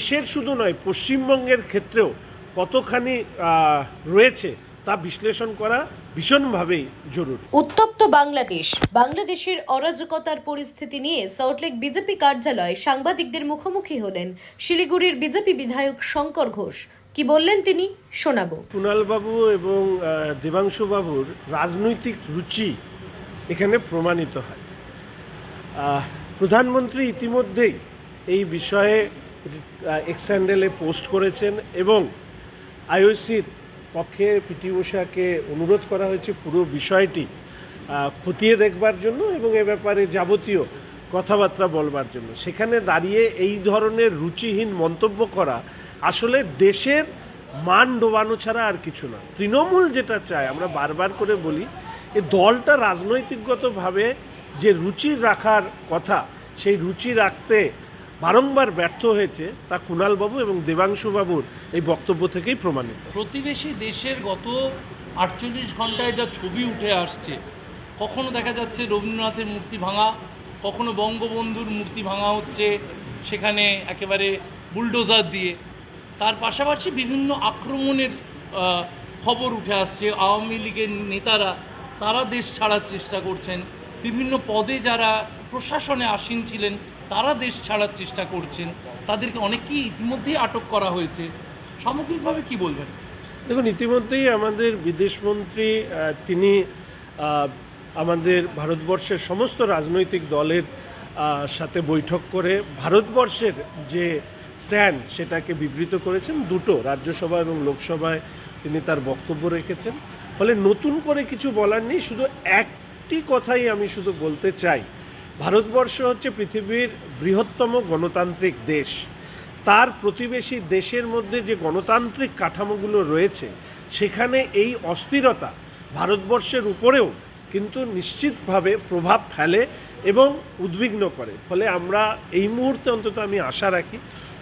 দেশের শুধু নয় পশ্চিমবঙ্গের ক্ষেত্রেও কতখানি রয়েছে তা বিশ্লেষণ করা ভীষণভাবেই জরুরি। উত্তপ্ত বাংলাদেশ। বাংলাদেশের অরাজকতার পরিস্থিতি নিয়ে সল্টলেক বিজেপি কার্যালয়ে সাংবাদিকদের মুখোমুখি হলেন শিলিগুড়ির বিজেপি বিধায়ক শঙ্কর ঘোষ। কি বললেন তিনি? শোনাবো। কুণালবাবু এবং দেবাংশুবাবুর রাজনৈতিক রুচি এখানে প্রমাণিত হয়। প্রধানমন্ত্রী ইতিমধ্যেই এই বিষয়ে এক্স হ্যান্ডেলে পোস্ট করেছেন এবং আইওসির পক্ষে পিটি উষাকে অনুরোধ করা হয়েছে পুরো বিষয়টি খতিয়ে দেখবার জন্য এবং এ ব্যাপারে যাবতীয় কথাবার্তা বলবার জন্য। সেখানে দাঁড়িয়ে এই ধরনের রুচিহীন মন্তব্য করা আসলে দেশের মান ডোবানো ছাড়া আর কিছু না। তৃণমূল যেটা চায়, আমরা বারবার করে বলি এই দলটা রাজনৈতিকগতভাবে যে রুচি রাখার কথা, সেই রুচি রাখতে বারংবার ব্যর্থ হয়েছে তা কুণালবাবু এবং দেবাংশুবাবুর এই বক্তব্য থেকেই প্রমাণিত। প্রতিবেশী দেশের গত আটচল্লিশ ঘন্টায় যা ছবি উঠে আসছে, কখনো দেখা যাচ্ছে রবীন্দ্রনাথের মূর্তি ভাঙা, কখনো বঙ্গবন্ধুর মূর্তি ভাঙা হচ্ছে সেখানে একেবারে বুলডোজার দিয়ে। তার পাশাপাশি বিভিন্ন আক্রমণের খবর উঠে আসছে, আওয়ামী লীগের নেতারা, তারা দেশ ছাড়ার চেষ্টা করছেন। বিভিন্ন পদে যারা প্রশাসনে আসীন ছিলেন তারা দেশ ছাড়ার চেষ্টা করছেন, তাদেরকে অনেককেই ইতিমধ্যেই আটক করা হয়েছে। সামগ্রিকভাবে কি বলবেন? দেখুন, ইতিমধ্যেই আমাদের বিদেশমন্ত্রী তিনি আমাদের ভারতবর্ষের সমস্ত রাজনৈতিক দলের সাথে বৈঠক করে ভারতবর্ষের যে স্ট্যান্ড সেটাকে বিবৃত করেছেন। দুটো, রাজ্যসভা এবং লোকসভায় তিনি তার বক্তব্য রেখেছেন। ফলে নতুন করে কিছু বলার নেই, শুধু একটি কথাই আমি শুধু বলতে চাই। ভারতবর্ষ হচ্ছে পৃথিবীর বৃহত্তম গণতান্ত্রিক দেশ। তার প্রতিবেশী দেশের মধ্যে যে গণতান্ত্রিক কাঠামোগুলো রয়েছে, সেখানে এই অস্থিরতা ভারতবর্ষের উপরেও কিন্তু নিশ্চিতভাবে প্রভাব ফেলে এবং উদ্বিগ্ন করে। ফলে আমরা এই মুহূর্তে অন্তত আমি আশা রাখি,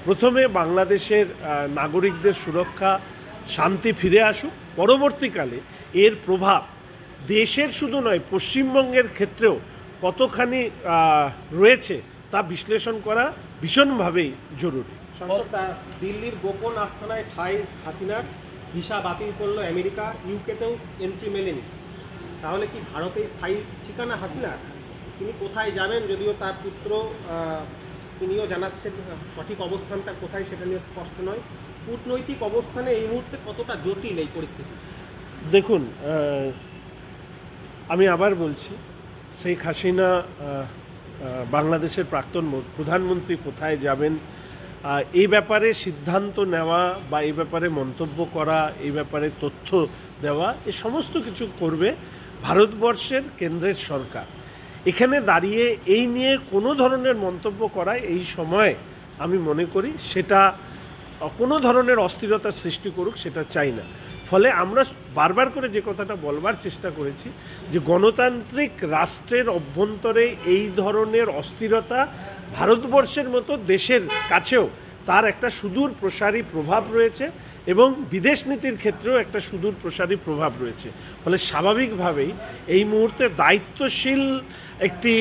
প্রথমে বাংলাদেশের নাগরিকদের সুরক্ষা, শান্তি ফিরে আসুক। পরবর্তীকালে এর প্রভাব দেশের শুধু নয়, পশ্চিমবঙ্গের ক্ষেত্রেও কতখানি রয়েছে তা বিশ্লেষণ করা ভীষণভাবেই জরুরি। দিল্লির গোপন আস্তানায় ঠাই হাসিনার ভিসা বাতিল করল আমেরিকা ইউকেতেও এন্ট্রি মেলেনি। তাহলে কি ভারতে স্থায়ী ঠিকানা হাসিনার? তিনি কোথায় যাবেন যদিও তার পুত্র তিনিও জানাচ্ছেন সঠিক অবস্থান তার কোথায় সেটা নিয়ে স্পষ্ট নয়। কূটনৈতিক অবস্থানে এই মুহূর্তে কতটা জটিল এই পরিস্থিতি? দেখুন আমি আবার বলছি শেখ হাসিনা বাংলাদেশের প্রাক্তন প্রধানমন্ত্রী কোথায় যাবেন? এই ব্যাপারে সিদ্ধান্ত নেওয়া বা এই ব্যাপারে মন্তব্য করা, এই ব্যাপারে তথ্য দেওয়া, এ সমস্ত কিছু করবে ভারতবর্ষের কেন্দ্রের সরকার। এখানে দাঁড়িয়ে এই নিয়ে কোনো ধরনের মন্তব্য করা এই সময় আমি মনে করি সেটা, কোনো ধরনের অস্থিরতা সৃষ্টি করুক সেটা চাই না। ফলে আমরা বারবার করে যে কথাটা বলবার চেষ্টা করেছি যে গণতান্ত্রিক রাষ্ট্রের অভ্যন্তরে এই ধরনের অস্থিরতা ভারতবর্ষের মতো দেশের কাছেও তার একটা সুদূর প্রসারী প্রভাব রয়েছে এবং বিদেশ নীতির ক্ষেত্রেও একটা সুদূর প্রসারী প্রভাব রয়েছে। ফলে স্বাভাবিকভাবেই এই মুহূর্তে দায়িত্বশীল একটি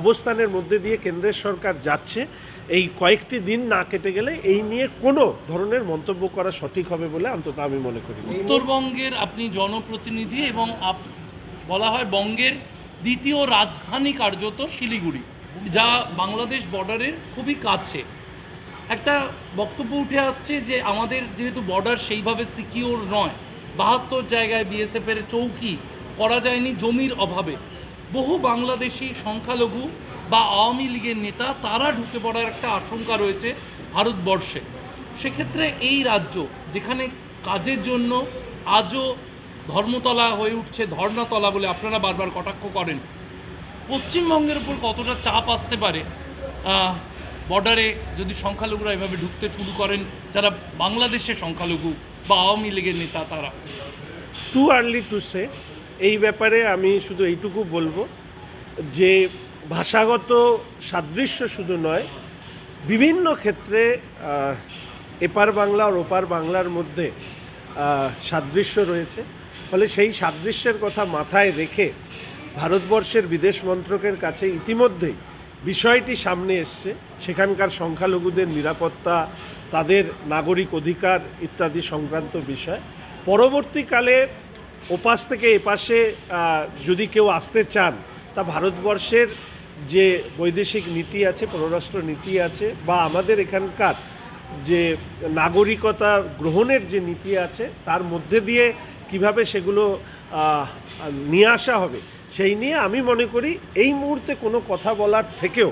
অবস্থানের মধ্যে দিয়ে কেন্দ্রের সরকার যাচ্ছে। এই কয়েকটি দিন না কেটে গেলে এই নিয়ে কোনো ধরনের মন্তব্য করা সঠিক হবে বলে অন্তত আমি মনে করি উত্তরবঙ্গের আপনি জনপ্রতিনিধি এবং বলা হয় বঙ্গের দ্বিতীয় রাজধানী কার্যত শিলিগুড়ি, যা বাংলাদেশ বর্ডারের খুবই কাছে। একটা বক্তব্য উঠে আসছে যে আমাদের যেহেতু বর্ডার সেইভাবে সিকিওর নয়, বাহাত্তর জায়গায় বিএসএফের চৌকি করা যায়নি জমির অভাবে। বহু বাংলাদেশি সংখ্যালঘু বা আওয়ামী লীগের নেতা, তারা ঢুকে পড়ার একটা আশঙ্কা রয়েছে ভারতবর্ষে। সেক্ষেত্রে এই রাজ্য, যেখানে কাজের জন্য আজও ধর্মতলা হয়ে উঠছে, ধর্ণাতলা বলে আপনারা বারবার কটাক্ষ করেন, পশ্চিমবঙ্গের উপর কতটা চাপ আসতে পারে বর্ডারে যদি সংখ্যালঘুরা এভাবে ঢুকতে শুরু করেন, যারা বাংলাদেশের সংখ্যালঘু বা আওয়ামী লীগের নেতা, তারা? টু আর্লি টু সে এই ব্যাপারে আমি শুধু এইটুকু বলব যে ভাষাগত সাদৃশ্য শুধু নয়, বিভিন্ন ক্ষেত্রে এপার বাংলা আর ওপার বাংলার মধ্যে সাদৃশ্য রয়েছে। ফলে সেই সাদৃশ্যের কথা মাথায় রেখে ভারতবর্ষের বিদেশ মন্ত্রকের কাছে ইতিমধ্যেই বিষয়টি সামনে এসছে। সেখানকার সংখ্যালঘুদের নিরাপত্তা, তাদের নাগরিক অধিকার ইত্যাদি সংক্রান্ত বিষয়। পরবর্তীকালে ওপাশ থেকে এপাশে যদি কেউ আসতে চান, তা ভারতবর্ষের যে বৈদেশিক নীতি আছে, পররাষ্ট্র নীতি আছে, বা আমাদের এখানকার যে নাগরিকতা গ্রহণের যে নীতি আছে, তার মধ্যে দিয়ে কীভাবে সেগুলো নিয়ে আসা হবে, সেই নিয়ে আমি মনে করি এই মুহূর্তে কোনো কথা বলার থেকেও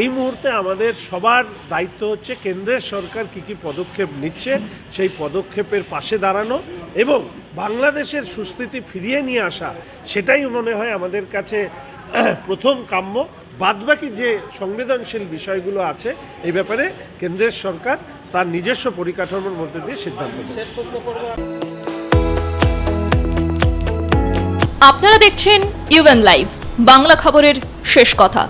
এই মুহূর্তে আমাদের সবার দায়িত্ব হচ্ছে কেন্দ্রের সরকার কী কী পদক্ষেপ নিচ্ছে, সেই পদক্ষেপের পাশে দাঁড়ানো এবং বাংলাদেশের সুস্থিতি ফিরিয়ে নিয়ে আসা, সেটাই মনে হয় আমাদের কাছে প্রথম কাম্য। বাদবাকি যে সংবেদনশীল বিষয়গুলো আছে, এই ব্যাপারে কেন্দ্রের সরকার তার নিজস্ব পরিকাঠামোর মধ্যে দিয়ে সিদ্ধান্ত আপনারা দেখছেন ইউএন লাইভ বাংলা খবরের শেষ কথা।